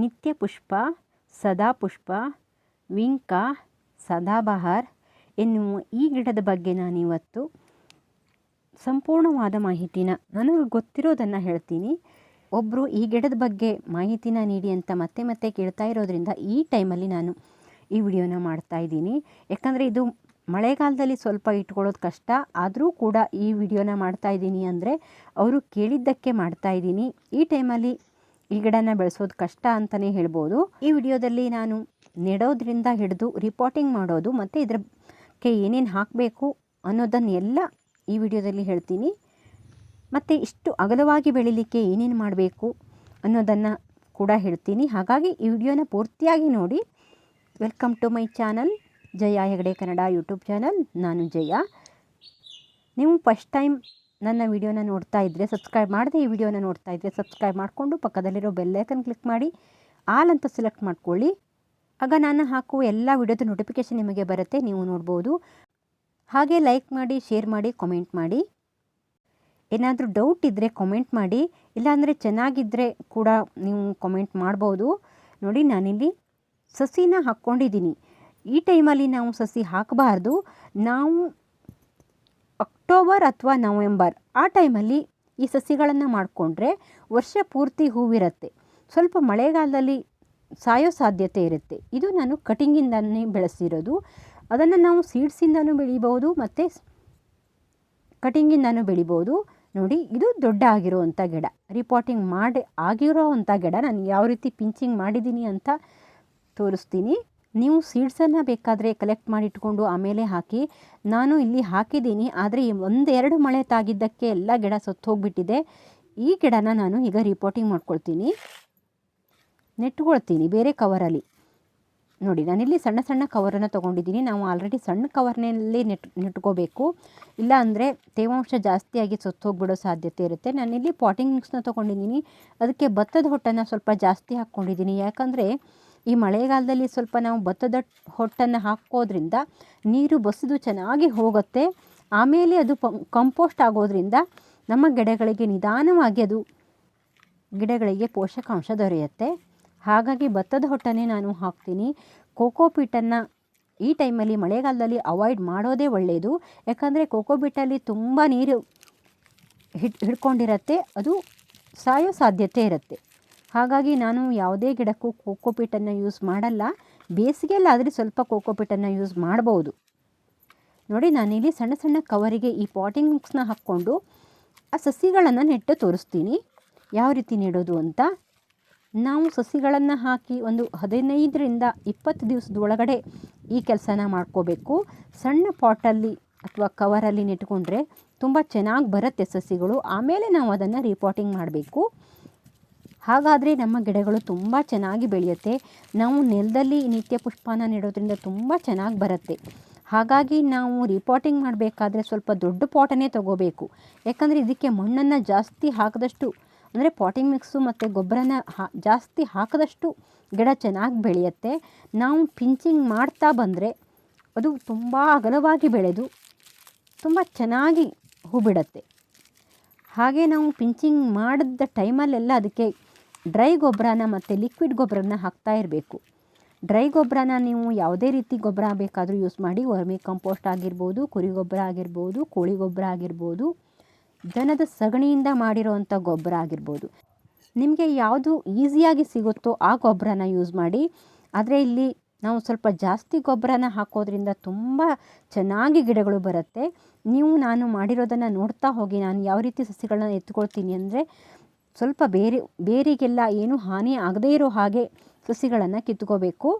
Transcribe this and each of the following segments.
ನಿತ್ಯ ಪುಷ್ಪ ಸದಾ ಪುಷ್ಪ ವಿಂಕ, ಸದಾಬಹಾರ್ ಎನ್ನುವ ಈ ಗಿಡದ ಬಗ್ಗೆ ನಾನಿವತ್ತು ಸಂಪೂರ್ಣವಾದ ಮಾಹಿತಿನ, ನನಗೆ ಗೊತ್ತಿರೋದನ್ನು ಹೇಳ್ತೀನಿ. ಒಬ್ಬರು ಈ ಗಿಡದ ಬಗ್ಗೆ ಮಾಹಿತಿನ ನೀಡಿ ಅಂತ ಮತ್ತೆ ಮತ್ತೆ ಕೇಳ್ತಾ ಇರೋದ್ರಿಂದ ಈ ಟೈಮಲ್ಲಿ ನಾನು ಈ ವಿಡಿಯೋನ ಮಾಡ್ತಾ ಇದ್ದೀನಿ. ಯಾಕಂದರೆ ಇದು ಮಳೆಗಾಲದಲ್ಲಿ ಸ್ವಲ್ಪ ಇಟ್ಕೊಳ್ಳೋದು ಕಷ್ಟ, ಆದರೂ ಕೂಡ ಈ ವಿಡಿಯೋನ ಮಾಡ್ತಾ ಇದ್ದೀನಿ ಅಂದರೆ ಅವರು ಕೇಳಿದ್ದಕ್ಕೆ ಮಾಡ್ತಾ ಇದ್ದೀನಿ. ಈ ಟೈಮಲ್ಲಿ ಈ ಗಿಡನ ಬೆಳೆಸೋದು ಕಷ್ಟ ಅಂತಲೇ ಹೇಳ್ಬೋದು. ಈ ವಿಡಿಯೋದಲ್ಲಿ ನಾನು ನೆಡೋದ್ರಿಂದ ಹಿಡಿದು ರಿಪೋರ್ಟಿಂಗ್ ಮಾಡೋದು ಮತ್ತು ಇದಕ್ಕೆ ಏನೇನು ಹಾಕಬೇಕು ಅನ್ನೋದನ್ನೆಲ್ಲ ಈ ವಿಡಿಯೋದಲ್ಲಿ ಹೇಳ್ತೀನಿ. ಮತ್ತು ಇಷ್ಟು ಅಗಲವಾಗಿ ಬೆಳೀಲಿಕ್ಕೆ ಏನೇನು ಮಾಡಬೇಕು ಅನ್ನೋದನ್ನು ಕೂಡ ಹೇಳ್ತೀನಿ. ಹಾಗಾಗಿ ಈ ವಿಡಿಯೋನ ಪೂರ್ತಿಯಾಗಿ ನೋಡಿ. Welcome to my channel Jaya Hegde Kannada YouTube channel ನಾನು ಜಯ. ನೀವು ಫಸ್ಟ್ ಟೈಮ್ ನನ್ನ ವಿಡಿಯೋನ ನೋಡ್ತಾ ಇದ್ದರೆ ಸಬ್ಸ್ಕ್ರೈಬ್ ಮಾಡದೆ ಈ ವಿಡಿಯೋನ ನೋಡ್ತಾ ಇದ್ದರೆ ಸಬ್ಸ್ಕ್ರೈಬ್ ಮಾಡಿಕೊಂಡು ಪಕ್ಕದಲ್ಲಿರೋ ಬೆಲ್ಲೈಕನ್ ಕ್ಲಿಕ್ ಮಾಡಿ ಆಲ್ ಅಂತ ಸೆಲೆಕ್ಟ್ ಮಾಡ್ಕೊಳ್ಳಿ. ಆಗ ನಾನು ಹಾಕುವ ಎಲ್ಲ ವಿಡಿಯೋದ ನೋಟಿಫಿಕೇಷನ್ ನಿಮಗೆ ಬರುತ್ತೆ, ನೀವು ನೋಡ್ಬೋದು. ಹಾಗೆ ಲೈಕ್ ಮಾಡಿ ಶೇರ್ ಮಾಡಿ ಕಾಮೆಂಟ್ ಮಾಡಿ. ಏನಾದರೂ ಡೌಟ್ ಇದ್ದರೆ ಕಾಮೆಂಟ್ ಮಾಡಿ, ಇಲ್ಲಾಂದರೆ ಚೆನ್ನಾಗಿದ್ದರೆ ಕೂಡ ನೀವು ಕಾಮೆಂಟ್ ಮಾಡ್ಬೋದು. ನೋಡಿ ನಾನಿಲ್ಲಿ ಸಸಿನ ಹಾಕ್ಕೊಂಡಿದ್ದೀನಿ. ಈ ಟೈಮಲ್ಲಿ ನಾವು ಸಸಿ ಹಾಕಬಾರ್ದು. ನಾವು ಅಕ್ಟೋಬರ್ ಅಥವಾ ನವೆಂಬರ್ ಆ ಟೈಮಲ್ಲಿ ಈ ಸಸಿಗಳನ್ನು ಮಾಡಿಕೊಂಡ್ರೆ ವರ್ಷ ಪೂರ್ತಿ ಹೂವಿರುತ್ತೆ. ಸ್ವಲ್ಪ ಮಳೆಗಾಲದಲ್ಲಿ ಸಾಯೋ ಸಾಧ್ಯತೆ ಇರುತ್ತೆ. ಇದು ನಾನು ಕಟಿಂಗಿಂದನೇ ಬೆಳೆಸಿರೋದು. ಅದನ್ನು ನಾವು ಸೀಡ್ಸಿಂದನೂ ಬೆಳಿಬೋದು ಮತ್ತು ಕಟಿಂಗಿಂದನೂ ಬೆಳಿಬೋದು. ನೋಡಿ, ಇದು ದೊಡ್ಡ ಆಗಿರುವಂಥ ಗಿಡ. ರಿಪೋರ್ಟಿಂಗ್ ಮಾಡಿ ಆಗಿರೋ ಅಂಥ ಗಿಡ. ನಾನು ಯಾವ ರೀತಿ ಪಿಂಚಿಂಗ್ ಮಾಡಿದ್ದೀನಿ ಅಂತ ತೋರಿಸ್ತೀನಿ. ನೀವು ಸೀಡ್ಸನ್ನು ಬೇಕಾದರೆ ಕಲೆಕ್ಟ್ ಮಾಡಿಟ್ಕೊಂಡು ಆಮೇಲೆ ಹಾಕಿ, ನಾನು ಇಲ್ಲಿ ಹಾಕಿದ್ದೀನಿ, ಆದರೆ ಒಂದೆರಡು ಮಳೆ ತಾಗಿದ್ದಕ್ಕೆ ಎಲ್ಲ ಗಿಡ ಸತ್ತು ಹೋಗಿಬಿಟ್ಟಿದೆ. ಈ ಗಿಡನ ನಾನು ಈಗ ರಿಪೋರ್ಟಿಂಗ್ ಮಾಡ್ಕೊಳ್ತೀನಿ. ನೆಟ್ಕೊಳ್ತೀನಿ ಬೇರೆ ಕವರಲ್ಲಿ ನೋಡಿ ನಾನಿಲ್ಲಿ ಸಣ್ಣ ಸಣ್ಣ ಕವರನ್ನು ತೊಗೊಂಡಿದ್ದೀನಿ. ನಾವು ಆಲ್ರೆಡಿ ಸಣ್ಣ ಕವರ್ನಲ್ಲಿ ನೆಟ್, ನೆಟ್ಕೋಬೇಕು. ಇಲ್ಲ ಅಂದರೆ ತೇವಾಂಶ ಜಾಸ್ತಿಯಾಗಿ ಸೊತ್ತು ಹೋಗ್ಬಿಡೋ ಸಾಧ್ಯತೆ ಇರುತ್ತೆ. ನಾನಿಲ್ಲಿ ಪಾಟಿಂಗ್ ಮಿಕ್ಸ್ನ ತೊಗೊಂಡಿದ್ದೀನಿ. ಅದಕ್ಕೆ ಭತ್ತದ ಹೊಟ್ಟನ್ನು ಸ್ವಲ್ಪ ಜಾಸ್ತಿ ಹಾಕ್ಕೊಂಡಿದ್ದೀನಿ. ಯಾಕಂದರೆ ಈ ಮಳೆಗಾಲದಲ್ಲಿ ಸ್ವಲ್ಪ ನಾವು ಭತ್ತದ ಹೊಟ್ಟನ್ನು ಹಾಕೋದ್ರಿಂದ ನೀರು ಬಸಿದು ಚೆನ್ನಾಗಿ ಹೋಗುತ್ತೆ. ಆಮೇಲೆ ಅದು ಕಂಪೋಸ್ಟ್ ಆಗೋದ್ರಿಂದ ನಮ್ಮ ಗಿಡಗಳಿಗೆ ನಿಧಾನವಾಗಿ ಅದು ಗಿಡಗಳಿಗೆ ಪೋಷಕಾಂಶ ದೊರೆಯುತ್ತೆ. ಹಾಗಾಗಿ ಭತ್ತದ ಹೊಟ್ಟನ್ನೇ ನಾನು ಹಾಕ್ತೀನಿ. ಕೋಕೋಪೀಟನ್ನು ಈ ಟೈಮಲ್ಲಿ ಮಳೆಗಾಲದಲ್ಲಿ ಅವಾಯ್ಡ್ ಮಾಡೋದೇ ಒಳ್ಳೆಯದು ಯಾಕಂದರೆ ಕೋಕೋಪೀಟಲ್ಲಿ ತುಂಬ ನೀರು ಹಿಡ್, ಹಿಡ್ಕೊಂಡಿರತ್ತೆ. ಅದು ಸಾಯೋ ಸಾಧ್ಯತೆ ಇರುತ್ತೆ. ಹಾಗಾಗಿ ನಾನು ಯಾವುದೇ ಗಿಡಕ್ಕೂ ಕೋಕೋಪೀಟನ್ನು ಯೂಸ್ ಮಾಡಲ್ಲ. ಬೇಸಿಗೆಯಲ್ಲಾದರೆ ಸ್ವಲ್ಪ ಕೋಕೋಪೀಟನ್ನು ಯೂಸ್ ಮಾಡ್ಬೋದು. ನೋಡಿ, ನಾನಿಲ್ಲಿ ಸಣ್ಣ ಸಣ್ಣ ಕವರಿಗೆ ಈ ಪಾಟಿಂಗ್ ಮಿಕ್ಸ್ನ ಹಾಕ್ಕೊಂಡು ಆ ಸಸಿಗಳನ್ನು ನೆಟ್ಟು ತೋರಿಸ್ತೀನಿ. ಯಾವ ರೀತಿ ನೆಡೋದು ಅಂತ. ನಾವು ಸಸಿಗಳನ್ನು ಹಾಕಿ ಒಂದು ಹದಿನೈದರಿಂದ ಇಪ್ಪತ್ತು ದಿವಸದ ಒಳಗಡೆ ಈ ಕೆಲಸನ ಮಾಡ್ಕೋಬೇಕು. ಸಣ್ಣ ಪಾಟಲ್ಲಿ ಅಥವಾ ಕವರಲ್ಲಿ ನೆಟ್ಕೊಂಡ್ರೆ ತುಂಬ ಚೆನ್ನಾಗಿ ಬರುತ್ತೆ ಸಸಿಗಳು. ಆಮೇಲೆ ನಾವು ಅದನ್ನು ರಿಪೋರ್ಟಿಂಗ್ ಮಾಡಬೇಕು. ಹಾಗಾದರೆ ನಮ್ಮ ಗಿಡಗಳು ತುಂಬ ಚೆನ್ನಾಗಿ ಬೆಳೆಯುತ್ತೆ. ನಾವು ನೆಲದಲ್ಲಿ ನಿತ್ಯ ಪುಷ್ಪನ ನೆಡೋದ್ರಿಂದ ತುಂಬ ಚೆನ್ನಾಗಿ ಬರುತ್ತೆ. ಹಾಗಾಗಿ ನಾವು ರಿಪೋರ್ಟಿಂಗ್ ಮಾಡಬೇಕಾದ್ರೆ ಸ್ವಲ್ಪ ದೊಡ್ಡ ಪಾಟನ್ನೇ ತೊಗೋಬೇಕು. ಯಾಕಂದರೆ ಇದಕ್ಕೆ ಮಣ್ಣನ್ನು ಜಾಸ್ತಿ ಹಾಕಿದಷ್ಟು, ಅಂದರೆ ಪಾಟಿಂಗ್ ಮಿಕ್ಸು ಮತ್ತು ಗೊಬ್ಬರನ ಹಾ, ಜಾಸ್ತಿ ಹಾಕಿದಷ್ಟು ಗಿಡ ಚೆನ್ನಾಗಿ ಬೆಳೆಯುತ್ತೆ. ನಾವು ಪಿಂಚಿಂಗ್ ಮಾಡ್ತಾ ಬಂದರೆ ಅದು ತುಂಬ ಅಗಲವಾಗಿ ಬೆಳೆದು ತುಂಬ ಚೆನ್ನಾಗಿ ಹೂ ಬಿಡುತ್ತೆ ಹಾಗೆ ನಾವು ಪಿಂಚಿಂಗ್ ಮಾಡಿದ ಟೈಮಲ್ಲೆಲ್ಲ ಅದಕ್ಕೆ ಡ್ರೈ ಗೊಬ್ಬರನ ಮತ್ತು ಲಿಕ್ವಿಡ್ ಗೊಬ್ಬರನ ಹಾಕ್ತಾ ಇರಬೇಕು. ಡ್ರೈ ಗೊಬ್ಬರನ ನೀವು ಯಾವುದೇ ರೀತಿ ಗೊಬ್ಬರ ಬೇಕಾದರೂ ಯೂಸ್ ಮಾಡಿ, ವರ್ಮಿ ಕಂಪೋಸ್ಟ್ ಆಗಿರ್ಬೋದು, ಕುರಿ ಗೊಬ್ಬರ ಆಗಿರ್ಬೋದು, ಕೋಳಿ ಗೊಬ್ಬರ ಆಗಿರ್ಬೋದು, ದನದ ಸಗಣಿಯಿಂದ ಮಾಡಿರೋವಂಥ ಗೊಬ್ಬರ ಆಗಿರ್ಬೋದು. ನಿಮಗೆ ಯಾವುದು ಈಸಿಯಾಗಿ ಸಿಗುತ್ತೋ ಆ ಗೊಬ್ಬರನ ಯೂಸ್ ಮಾಡಿ, ಆದರೆ ಇಲ್ಲಿ ನಾವು ಸ್ವಲ್ಪ ಜಾಸ್ತಿ ಗೊಬ್ಬರನ ಹಾಕೋದ್ರಿಂದ ತುಂಬ ಚೆನ್ನಾಗಿ ಗಿಡಗಳು ಬರುತ್ತೆ. ನೀವು ನಾನು ಮಾಡಿರೋದನ್ನು ನೋಡ್ತಾ ಹೋಗಿ, ನಾನು ಯಾವ ರೀತಿ ಸಸಿಗಳನ್ನ ಎತ್ಕೊಳ್ತೀನಿ ಅಂದರೆ ಸ್ವಲ್ಪ ಬೇರೆ, ಬೇರಿಗೆಲ್ಲ ಏನೂ ಹಾನಿ ಆಗದೇ ಇರೋ ಹಾಗೆ ಸಸಿಗಳನ್ನು ಕಿತ್ಕೋಬೇಕು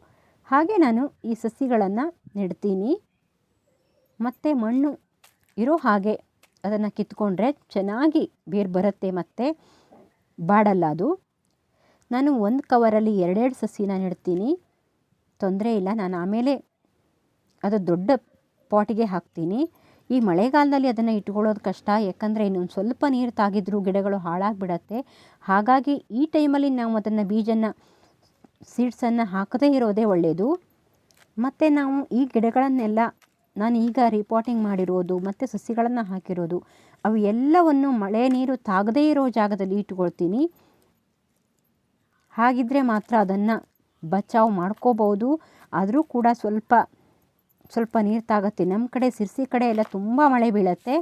ಹಾಗೆ ನಾನು ಈ ಸಸಿಗಳನ್ನು ನೆಡ್ತೀನಿ. ಮತ್ತು ಮಣ್ಣು ಇರೋ ಹಾಗೆ ಅದನ್ನು ಕಿತ್ಕೊಂಡ್ರೆ ಚೆನ್ನಾಗಿ ಬೇರು ಬರುತ್ತೆ ಮತ್ತು ಬಾಡಲ್ಲ ಅದು. ನಾನು ಒಂದು ಕವರಲ್ಲಿ ಎರಡೆರಡು ಸಸಿನ ನೆಡ್ತೀನಿ. ತೊಂದರೆ ಇಲ್ಲ, ನಾನು ಆಮೇಲೆ ಅದು ದೊಡ್ಡ ಪಾಟಿಗೆ ಹಾಕ್ತೀನಿ. ಈ ಮಳೆಗಾಲದಲ್ಲಿ ಅದನ್ನು ಇಟ್ಕೊಳ್ಳೋದು ಕಷ್ಟ. ಯಾಕಂದರೆ ಇನ್ನೊಂದು ಸ್ವಲ್ಪ ನೀರು ತಾಗಿದ್ರೂ ಗಿಡಗಳು ಹಾಳಾಗಿಬಿಡತ್ತೆ. ಹಾಗಾಗಿ ಈ ಟೈಮಲ್ಲಿ ನಾವು ಅದನ್ನು ಬೀಜನ ಸೀಡ್ಸನ್ನು ಹಾಕದೇ ಇರೋದೇ ಒಳ್ಳೆಯದು ಮತ್ತು ನಾವು ಈ ಗಿಡಗಳನ್ನೆಲ್ಲ, ನಾನು ಈಗ ರಿಪೋರ್ಟಿಂಗ್ ಮಾಡಿರೋದು, ಮತ್ತು ಸಸಿಗಳನ್ನು ಹಾಕಿರೋದು, ಅವು ಎಲ್ಲವನ್ನು ಮಳೆ ನೀರು ತಾಗದೇ ಇರೋ ಜಾಗದಲ್ಲಿ ಇಟ್ಕೊಳ್ತೀನಿ. ಹಾಗಿದ್ದರೆ ಮಾತ್ರ ಅದನ್ನು ಬಚಾವ್ ಮಾಡ್ಕೋಬೋದು ಆದರೂ ಕೂಡ ಸ್ವಲ್ಪ ಸ್ವಲ್ಪ ನೀರು ತಾಗುತ್ತೆ. ನಮ್ಮ ಕಡೆ ಸಿರ್ಸಿ ಕಡೆ ಎಲ್ಲ ತುಂಬ ಮಳೆ ಬೀಳುತ್ತೆ.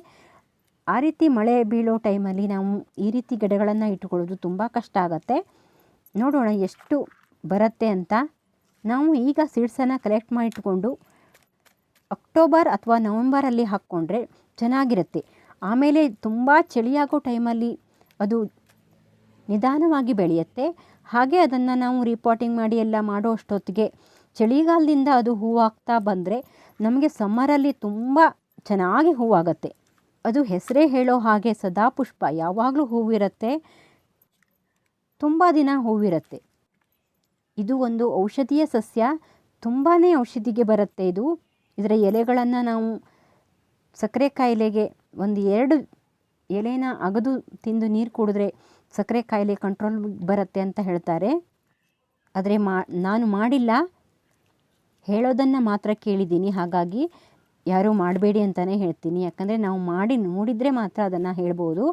ಆ ರೀತಿ ಮಳೆ ಬೀಳೋ ಟೈಮಲ್ಲಿ ನಾವು ಈ ರೀತಿ ಗಿಡಗಳನ್ನು ಇಟ್ಕೊಳ್ಳೋದು ತುಂಬ ಕಷ್ಟ ಆಗುತ್ತೆ. ನೋಡೋಣ ಎಷ್ಟು ಬರುತ್ತೆ ಅಂತ. ನಾವು ಈಗ ಸೀಡ್ಸನ್ನು ಕಲೆಕ್ಟ್ ಮಾಡಿಟ್ಕೊಂಡು ಅಕ್ಟೋಬರ್ ಅಥವಾ ನವಂಬರಲ್ಲಿ ಹಾಕ್ಕೊಂಡ್ರೆ ಚೆನ್ನಾಗಿರುತ್ತೆ. ಆಮೇಲೆ ತುಂಬ ಚಳಿಯಾಗೋ ಟೈಮಲ್ಲಿ ಅದು ನಿಧಾನವಾಗಿ ಬೆಳೆಯುತ್ತೆ. ಹಾಗೆ ಅದನ್ನು ನಾವು ರಿಪೋರ್ಟಿಂಗ್ ಮಾಡಿ ಎಲ್ಲ ಮಾಡೋ ಅಷ್ಟೊತ್ತಿಗೆ ಚಳಿಗಾಲದಿಂದ ಅದು ಹೂವಾಗ್ತಾ ಬಂದರೆ ನಮಗೆ ಸಮ್ಮರಲ್ಲಿ ತುಂಬ ಚೆನ್ನಾಗಿ ಹೂವಾಗತ್ತೆ. ಅದು ಹೆಸರೇ ಹೇಳೋ ಹಾಗೆ ಸದಾಪುಷ್ಪ ಯಾವಾಗಲೂ ಹೂವಿರುತ್ತೆ. ತುಂಬ ದಿನ ಹೂವಿರುತ್ತೆ. ಇದು ಒಂದು ಔಷಧೀಯ ಸಸ್ಯ. ತುಂಬಾ ಔಷಧಿಗೆ ಬರುತ್ತೆ ಇದು. ಇದರ ಎಲೆಗಳನ್ನು ನಾವು ಸಕ್ಕರೆ ಕಾಯಿಲೆಗೆ ಒಂದು ಎರಡು ಎಲೆನ ಅಗದು ತಿಂದು ನೀರು ಕುಡಿದ್ರೆ ಸಕ್ಕರೆ ಕಾಯಿಲೆ ಕಂಟ್ರೋಲ್ ಬರುತ್ತೆ ಅಂತ ಹೇಳ್ತಾರೆ. ಆದರೆ ಮಾ, ನಾನು ಮಾಡಿಲ್ಲ. ಹೇಳೋದನ್ನು ಮಾತ್ರ ಕೇಳಿದ್ದೀನಿ. ಹಾಗಾಗಿ ಯಾರೂ ಮಾಡಬೇಡಿ ಅಂತಲೇ ಹೇಳ್ತೀನಿ. ಯಾಕಂದರೆ ನಾವು ಮಾಡಿ ನೋಡಿದರೆ ಮಾತ್ರ ಅದನ್ನು ಹೇಳ್ಬೋದು.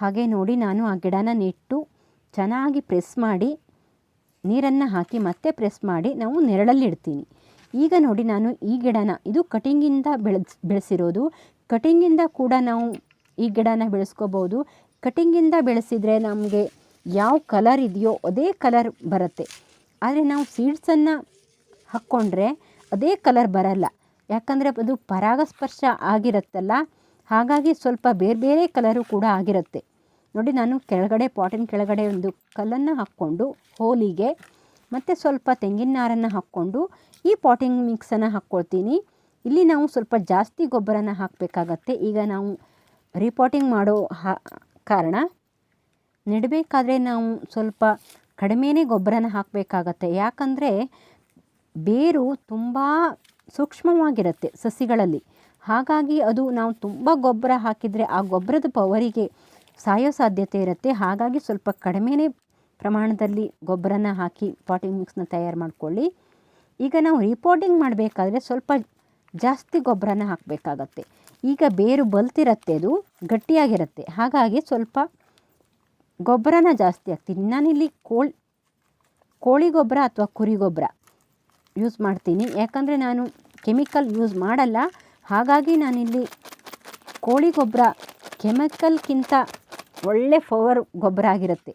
ಹಾಗೆ ನೋಡಿ ನಾನು ಆ ಗಿಡನ ನೆಟ್ಟು ಚೆನ್ನಾಗಿ ಪ್ರೆಸ್ ಮಾಡಿ ನೀರನ್ನು ಹಾಕಿ ಮತ್ತೆ ಪ್ರೆಸ್ ಮಾಡಿ ನಾವು ನೆರಳಲ್ಲಿ ಇಡ್ತೀನಿ. ಈಗ ನೋಡಿ ನಾನು ಈ ಗಿಡನ, ಇದು ಕಟಿಂಗಿಂದ ಬೆಳೆಸ್, ಬೆಳೆಸಿರೋದು. ಕಟಿಂಗಿಂದ ಕೂಡ ನಾವು ಈ ಗಿಡನ ಬೆಳೆಸ್ಕೋಬೋದು. ಕಟಿಂಗಿಂದ ಬೆಳೆಸಿದರೆ ನಮಗೆ ಯಾವ ಕಲರ್ ಇದೆಯೋ ಅದೇ ಕಲರ್ ಬರುತ್ತೆ. ಆದರೆ ನಾವು ಸೀಡ್ಸನ್ನು ಹಾಕ್ಕೊಂಡ್ರೆ ಅದೇ ಕಲರ್ ಬರಲ್ಲ. ಯಾಕಂದರೆ ಅದು ಪರಾಗಸ್ಪರ್ಶ ಆಗಿರುತ್ತಲ್ಲ, ಹಾಗಾಗಿ ಸ್ವಲ್ಪ ಬೇರೆ ಬೇರೆ ಕಲರು ಕೂಡ ಆಗಿರುತ್ತೆ. ನೋಡಿ ನಾನು ಕೆಳಗಡೆ ಪಾಟಿನ ಕೆಳಗಡೆ ಒಂದು ಕಲ್ಲನ್ನು ಹಾಕ್ಕೊಂಡು ಹೋಲಿಗೆ ಮತ್ತು ಸ್ವಲ್ಪ ತೆಂಗಿನ ನಾರನ್ನು ಹಾಕ್ಕೊಂಡು ಈ ಪಾಟಿಂಗ್ ಮಿಕ್ಸನ್ನು ಹಾಕ್ಕೊಳ್ತೀನಿ ಇಲ್ಲಿ ನಾವು ಸ್ವಲ್ಪ ಜಾಸ್ತಿ ಗೊಬ್ಬರನ ಹಾಕಬೇಕಾಗತ್ತೆ. ಈಗ ನಾವು ರಿಪಾಟಿಂಗ್ ಮಾಡೋ ಹಾ, ಕಾರಣ ನೆಡಬೇಕಾದ್ರೆ ನಾವು ಸ್ವಲ್ಪ ಕಡಿಮೆನೇ ಗೊಬ್ಬರನ ಹಾಕಬೇಕಾಗತ್ತೆ. ಯಾಕಂದರೆ ಬೇರು ತುಂಬ ಸೂಕ್ಷ್ಮವಾಗಿರುತ್ತೆ ಸಸಿಗಳಲ್ಲಿ. ಹಾಗಾಗಿ ಅದು ನಾವು ತುಂಬ ಗೊಬ್ಬರ ಹಾಕಿದರೆ ಆ ಗೊಬ್ಬರದ ಪವರಿಗೆ ಸಾಯೋ ಸಾಧ್ಯತೆ ಇರುತ್ತೆ. ಹಾಗಾಗಿ ಸ್ವಲ್ಪ ಕಡಿಮೆನೇ ಪ್ರಮಾಣದಲ್ಲಿ ಗೊಬ್ಬರನ ಹಾಕಿ ಪಾಟಿಂಗ್ ಮಿಕ್ಸ್ನ ತಯಾರು ಮಾಡಿಕೊಳ್ಳಿ. ಈಗ ನಾವು ರಿಪೋರ್ಟಿಂಗ್ ಮಾಡಬೇಕಾದ್ರೆ ಸ್ವಲ್ಪ ಜಾಸ್ತಿ ಗೊಬ್ಬರನ ಹಾಕಬೇಕಾಗತ್ತೆ. ಈಗ ಬೇರು ಬಲ್ತಿರತ್ತೆ ಅದು, ಗಟ್ಟಿಯಾಗಿರುತ್ತೆ. ಹಾಗಾಗಿ ಸ್ವಲ್ಪ ಗೊಬ್ಬರನ ಜಾಸ್ತಿ ಹಾಕ್ತೀನಿ. ನಾನಿಲ್ಲಿ ಕೋಳಿ ಕೋಳಿ ಗೊಬ್ಬರ ಅಥವಾ ಕುರಿ ಗೊಬ್ಬರ. ಯೂಸ್ ಮಾಡ್ತೀನಿ. ಯಾಕಂದರೆ ನಾನು ಕೆಮಿಕಲ್ ಯೂಸ್ ಮಾಡಲ್ಲ. ಹಾಗಾಗಿ ನಾನಿಲ್ಲಿ ಕೋಳಿ ಗೊಬ್ಬರ ಕೆಮಿಕಲ್ಗಿಂತ ಒಳ್ಳೆ ಫವರ್ ಗೊಬ್ಬರ ಆಗಿರುತ್ತೆ.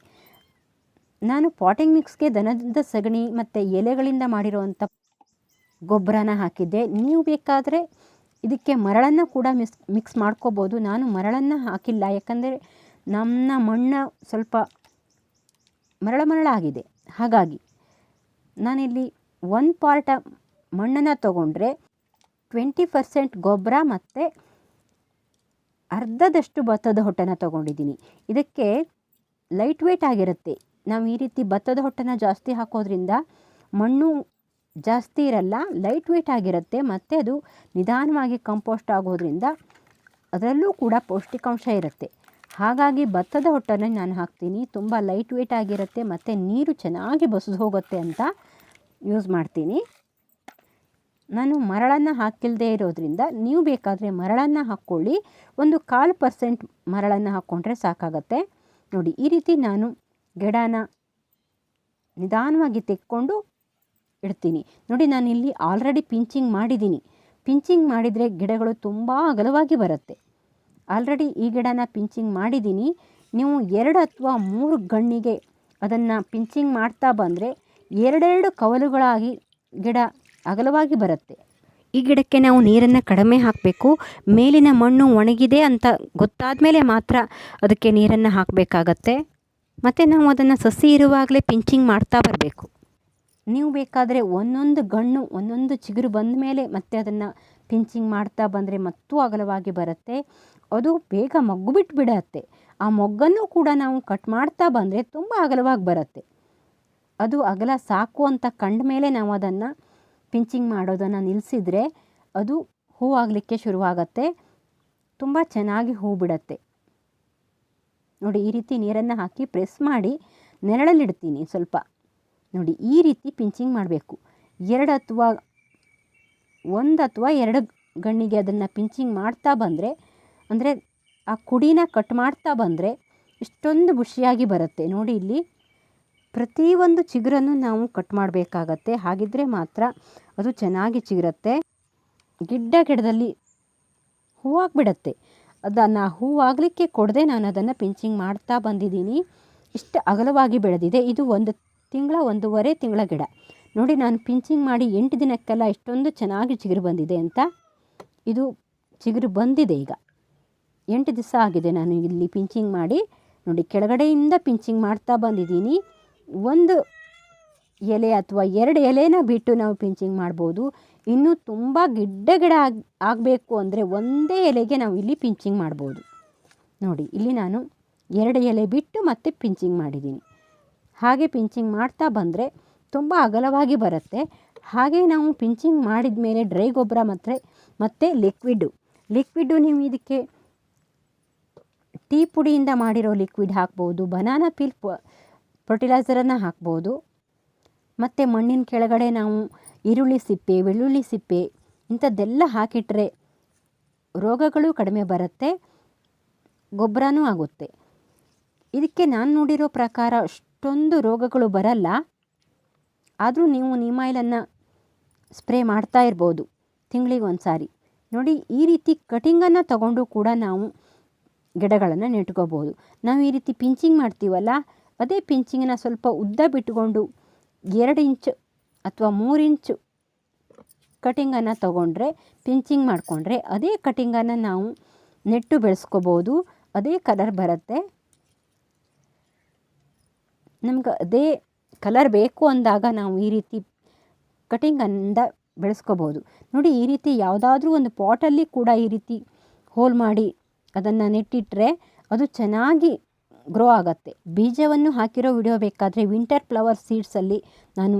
ನಾನು ಪಾಟಿಂಗ್ ಮಿಕ್ಸ್ಗೆ ದನದ ಸಗಣಿ ಮತ್ತು ಎಲೆಗಳಿಂದ ಮಾಡಿರುವಂಥ ಗೊಬ್ಬರನ ಹಾಕಿದ್ದೆ. ನೀವು ಬೇಕಾದರೆ ಇದಕ್ಕೆ ಮರಳನ್ನು ಕೂಡ ಮಿಕ್ಸ್ ಮಿಕ್ಸ್ ಮಾಡ್ಕೋಬೋದು. ನಾನು ಮರಳನ್ನು ಹಾಕಿಲ್ಲ. ಯಾಕಂದರೆ ನಮ್ಮ ಮಣ್ಣು ಸ್ವಲ್ಪ ಮರಳ ಮರಳಾಗಿದೆ ಹಾಗಾಗಿ ನಾನಿಲ್ಲಿ ಒನ್ ಪಾರ್ಟ ಮಣ್ಣನ್ನು ತಗೊಂಡ್ರೆ ಟ್ವೆಂಟಿ ಪರ್ಸೆಂಟ್ ಗೊಬ್ಬರ ಮತ್ತು ಅರ್ಧದಷ್ಟು ಭತ್ತದ ಹೊಟ್ಟೆನ ತೊಗೊಂಡಿದ್ದೀನಿ. ಇದಕ್ಕೆ ಲೈಟ್ ವೇಟ್ ಆಗಿರುತ್ತೆ. ನಾವು ಈ ರೀತಿ ಭತ್ತದ ಹೊಟ್ಟೆನ ಜಾಸ್ತಿ ಹಾಕೋದ್ರಿಂದ ಮಣ್ಣು ಜಾಸ್ತಿ ಇರಲ್ಲ, ಲೈಟ್ ವೇಟ್ ಆಗಿರುತ್ತೆ ಮತ್ತು ಅದು ನಿಧಾನವಾಗಿ ಕಂಪೋಸ್ಟ್ ಆಗೋದ್ರಿಂದ ಅದರಲ್ಲೂ ಕೂಡ ಪೌಷ್ಟಿಕಾಂಶ ಇರುತ್ತೆ. ಹಾಗಾಗಿ ಭತ್ತದ ಹೊಟ್ಟನ್ನು ನಾನು ಹಾಕ್ತೀನಿ. ತುಂಬ ಲೈಟ್ ವೇಟ್ ಆಗಿರುತ್ತೆ ಮತ್ತು ನೀರು ಚೆನ್ನಾಗಿ ಬಸಿದು ಹೋಗುತ್ತೆ ಅಂತ ಯೂಸ್ ಮಾಡ್ತೀನಿ. ನಾನು ಮರಳನ್ನು ಹಾಕಿಲ್ಲದೆ ಇರೋದ್ರಿಂದ ನೀವು ಬೇಕಾದರೆ ಮರಳನ್ನು ಹಾಕ್ಕೊಳ್ಳಿ. ಒಂದು ಕಾಲು ಪರ್ಸೆಂಟ್ ಮರಳನ್ನು ಹಾಕ್ಕೊಂಡ್ರೆ ಸಾಕಾಗತ್ತೆ. ನೋಡಿ, ಈ ರೀತಿ ನಾನು ಗಿಡನ ನಿಧಾನವಾಗಿ ತೆಕ್ಕೊಂಡು ಇಡ್ತೀನಿ. ನೋಡಿ, ನಾನು ಇಲ್ಲಿ ಆಲ್ರೆಡಿ ಪಿಂಚಿಂಗ್ ಮಾಡಿದ್ದೀನಿ. ಪಿಂಚಿಂಗ್ ಮಾಡಿದರೆ ಗಿಡಗಳು ತುಂಬ ಅಗಲವಾಗಿ ಬರುತ್ತೆ. ಆಲ್ರೆಡಿ ಈ ಗಿಡನ ಪಿಂಚಿಂಗ್ ಮಾಡಿದ್ದೀನಿ. ನೀವು ಎರಡು ಅಥವಾ ಮೂರು ಗಣ್ಣಿಗೆ ಅದನ್ನು ಪಿಂಚಿಂಗ್ ಮಾಡ್ತಾ ಬಂದರೆ ಎರಡೆರಡು ಕವಲುಗಳಾಗಿ ಗಿಡ ಅಗಲವಾಗಿ ಬರುತ್ತೆ. ಈ ಗಿಡಕ್ಕೆ ನಾವು ನೀರನ್ನು ಕಡಿಮೆ ಹಾಕಬೇಕು. ಮೇಲಿನ ಮಣ್ಣು ಒಣಗಿದೆ ಅಂತ ಗೊತ್ತಾದ ಮೇಲೆ ಮಾತ್ರ ಅದಕ್ಕೆ ನೀರನ್ನು ಹಾಕಬೇಕಾಗತ್ತೆ. ಮತ್ತು ನಾವು ಅದನ್ನು ಸಸಿ ಇರುವಾಗಲೇ ಪಿಂಚಿಂಗ್ ಮಾಡ್ತಾ ಬರಬೇಕು. ನೀವು ಬೇಕಾದರೆ ಒಂದೊಂದು ಗಣ್ಣು ಒಂದೊಂದು ಚಿಗುರು ಬಂದ ಮೇಲೆ ಮತ್ತೆ ಅದನ್ನು ಪಿಂಚಿಂಗ್ ಮಾಡ್ತಾ ಬಂದರೆ ಮತ್ತೂ ಅಗಲವಾಗಿ ಬರುತ್ತೆ. ಅದು ಬೇಗ ಮೊಗ್ಗು ಬಿಟ್ಟು ಬಿಡತ್ತೆ ಆ ಮೊಗ್ಗನ್ನು ಕೂಡ ನಾವು ಕಟ್ ಮಾಡ್ತಾ ಬಂದರೆ ತುಂಬ ಅಗಲವಾಗಿ ಬರುತ್ತೆ. ಅದು ಅಗಲ ಸಾಕು ಅಂತ ಕಂಡ ಮೇಲೆ ನಾವು ಅದನ್ನು ಪಿಂಚಿಂಗ್ ಮಾಡೋದನ್ನು ನಿಲ್ಲಿಸಿದರೆ ಅದು ಹೂವಾಗಲಿಕ್ಕೆ ಶುರುವಾಗತ್ತೆ. ತುಂಬ ಚೆನ್ನಾಗಿ ಹೂ ಬಿಡತ್ತೆ. ನೋಡಿ, ಈ ರೀತಿ ನೀರನ್ನು ಹಾಕಿ ಪ್ರೆಸ್ ಮಾಡಿ ನೆರಳಲ್ಲಿಡ್ತೀನಿ ಸ್ವಲ್ಪ. ನೋಡಿ, ಈ ರೀತಿ ಪಿಂಚಿಂಗ್ ಮಾಡಬೇಕು. ಎರಡು ಅಥವಾ ಒಂದು ಅಥವಾ ಎರಡು ಗಣ್ಣಿಗೆ ಅದನ್ನು ಪಿಂಚಿಂಗ್ ಮಾಡ್ತಾ ಬಂದರೆ, ಅಂದರೆ ಆ ಕುಡಿನ ಕಟ್ ಮಾಡ್ತಾ ಬಂದರೆ ಇಷ್ಟೊಂದು ಬುಷಿಯಾಗಿ ಬರುತ್ತೆ. ನೋಡಿ, ಇಲ್ಲಿ ಪ್ರತಿಯೊಂದು ಚಿಗುರನ್ನು ನಾವು ಕಟ್ ಮಾಡಬೇಕಾಗತ್ತೆ. ಹಾಗಿದ್ದರೆ ಮಾತ್ರ ಅದು ಚೆನ್ನಾಗಿ ಚಿಗುರುತ್ತೆ. ಗಿಡ್ಡ ಗಿಡದಲ್ಲಿ ಹೂವಾಗ್ಬಿಡತ್ತೆ ಅದನ್ನು ಹೂವಾಗಲಿಕ್ಕೆ ಕೊಡದೆ ನಾನು ಅದನ್ನು ಪಿಂಚಿಂಗ್ ಮಾಡ್ತಾ ಬಂದಿದ್ದೀನಿ. ಇಷ್ಟು ಅಗಲವಾಗಿ ಬೆಳೆದಿದೆ. ಇದು ಒಂದು ತಿಂಗಳ, ಒಂದೂವರೆ ತಿಂಗಳ ಗಿಡ. ನೋಡಿ, ನಾನು ಪಿಂಚಿಂಗ್ ಮಾಡಿ ಎಂಟು ದಿನಕ್ಕೆಲ್ಲ ಇಷ್ಟೊಂದು ಚೆನ್ನಾಗಿ ಚಿಗುರು ಬಂದಿದೆ ಅಂತ. ಇದು ಚಿಗುರು ಬಂದಿದೆ ಈಗ. ಎಂಟು ದಿವಸ ಆಗಿದೆ ನಾನು ಇಲ್ಲಿ ಪಿಂಚಿಂಗ್ ಮಾಡಿ. ನೋಡಿ, ಕೆಳಗಡೆಯಿಂದ ಪಿಂಚಿಂಗ್ ಮಾಡ್ತಾ ಬಂದಿದ್ದೀನಿ. ಒಂದು ಎಲೆ ಅಥವಾ ಎರಡು ಎಲೆನ ಬಿಟ್ಟು ನಾವು ಪಿಂಚಿಂಗ್ ಮಾಡ್ಬೋದು. ಇನ್ನೂ ತುಂಬ ಗಿಡ್ಡ ಗಿಡ ಆಗ, ಆಗಬೇಕು ಅಂದರೆ ಒಂದೇ ಎಲೆಗೆ ನಾವು ಇಲ್ಲಿ ಪಿಂಚಿಂಗ್ ಮಾಡ್ಬೋದು. ನೋಡಿ, ಇಲ್ಲಿ ನಾನು ಎರಡು ಎಲೆ ಬಿಟ್ಟು ಮತ್ತೆ ಪಿಂಚಿಂಗ್ ಮಾಡಿದ್ದೀನಿ. ಹಾಗೆ ಪಿಂಚಿಂಗ್ ಮಾಡ್ತಾ ಬಂದರೆ ತುಂಬ ಅಗಲವಾಗಿ ಬರುತ್ತೆ. ಹಾಗೆ ನಾವು ಪಿಂಚಿಂಗ್ ಮಾಡಿದ ಮೇಲೆ ಡ್ರೈ ಗೊಬ್ಬರ ಮತ್ತು ಮತ್ತು ಲಿಕ್ವಿಡ್ಡು ಲಿಕ್ವಿಡ್ಡು ನೀವು ಇದಕ್ಕೆ ಟೀ ಪುಡಿಯಿಂದ ಮಾಡಿರೋ ಲಿಕ್ವಿಡ್ ಹಾಕ್ಬೋದು, ಬನಾನಾ ಪೀಲ್ ಫರ್ಟಿಲೈಸರನ್ನು ಹಾಕ್ಬೋದು. ಮತ್ತು ಮಣ್ಣಿನ ಕೆಳಗಡೆ ನಾವು ಈರುಳ್ಳಿ ಸಿಪ್ಪೆ, ಬೆಳ್ಳುಳ್ಳಿ ಸಿಪ್ಪೆ ಇಂಥದ್ದೆಲ್ಲ ಹಾಕಿಟ್ರೆ ರೋಗಗಳು ಕಡಿಮೆ ಬರುತ್ತೆ, ಗೊಬ್ಬರನೂ ಆಗುತ್ತೆ. ಇದಕ್ಕೆ ನಾನು ನೋಡಿರೋ ಪ್ರಕಾರ ಅಷ್ಟೊಂದು ರೋಗಗಳು ಬರಲ್ಲ. ಆದರೂ ನೀವು ನೀಮಾಯಿಲನ್ನು ಸ್ಪ್ರೇ ಮಾಡ್ತಾ ಇರ್ಬೋದು ತಿಂಗಳಿಗೆ ಒಂದು ಸಾರಿ ನೋಡಿ, ಈ ರೀತಿ ಕಟಿಂಗನ್ನು ತಗೊಂಡು ಕೂಡ ನಾವು ಗಿಡಗಳನ್ನು ನೆಟ್ಕೋಬೋದು. ನಾವು ಈ ರೀತಿ ಪಿಂಚಿಂಗ್ ಮಾಡ್ತೀವಲ್ಲ ಅದೇ ಪಿಂಚಿಂಗಿನ ಸ್ವಲ್ಪ ಉದ್ದ ಬಿಟ್ಟುಕೊಂಡು ಎರಡು ಇಂಚು ಅಥವಾ ಮೂರು ಇಂಚು ಕಟಿಂಗನ್ನು ತಗೊಂಡ್ರೆ, ಪಿಂಚಿಂಗ್ ಮಾಡಿಕೊಂಡ್ರೆ ಅದೇ ಕಟಿಂಗನ್ನು ನಾವು ನೆಟ್ಟು ಬೆಳೆಸ್ಕೋಬೋದು. ಅದೇ ಕಲರ್ ಬರುತ್ತೆ. ನಮ್ಗೆ ಅದೇ ಕಲರ್ ಬೇಕು ಅಂದಾಗ ನಾವು ಈ ರೀತಿ ಕಟಿಂಗಂದ ಬೆಳೆಸ್ಕೋಬೋದು. ನೋಡಿ, ಈ ರೀತಿ ಯಾವುದಾದ್ರೂ ಒಂದು ಪಾಟಲ್ಲಿ ಕೂಡ ಈ ರೀತಿ ಹೋಲ್ ಮಾಡಿ ಅದನ್ನು ನೆಟ್ಟಿಟ್ಟರೆ ಅದು ಚೆನ್ನಾಗಿ ಗ್ರೋ ಆಗುತ್ತೆ. ಬೀಜವನ್ನು ಹಾಕಿರೋ ವಿಡಿಯೋ ಬೇಕಾದರೆ ವಿಂಟರ್ ಫ್ಲವರ್ ಸೀಡ್ಸಲ್ಲಿ ನಾನು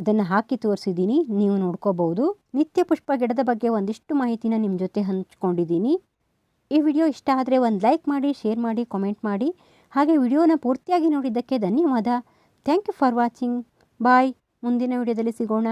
ಇದನ್ನು ಹಾಕಿ ತೋರಿಸಿದ್ದೀನಿ. ನೀವು ನೋಡ್ಕೋಬೋದು ನಿತ್ಯ ಪುಷ್ಪ ಗಿಡದ ಬಗ್ಗೆ ಒಂದಿಷ್ಟು ಮಾಹಿತಿನ ನಿಮ್ಮ ಜೊತೆ ಹಂಚ್ಕೊಂಡಿದ್ದೀನಿ. ಈ ವಿಡಿಯೋ ಇಷ್ಟ ಆದರೆ ಒಂದು ಲೈಕ್ ಮಾಡಿ ಶೇರ್ ಮಾಡಿ ಕಾಮೆಂಟ್ ಮಾಡಿ. ಹಾಗೆ ವಿಡಿಯೋನ ಪೂರ್ತಿಯಾಗಿ ನೋಡಿದ್ದಕ್ಕೆ ಧನ್ಯವಾದ. Thank you for watching bye ಮುಂದಿನ ವಿಡಿಯೋದಲ್ಲಿ ಸಿಗೋಣ.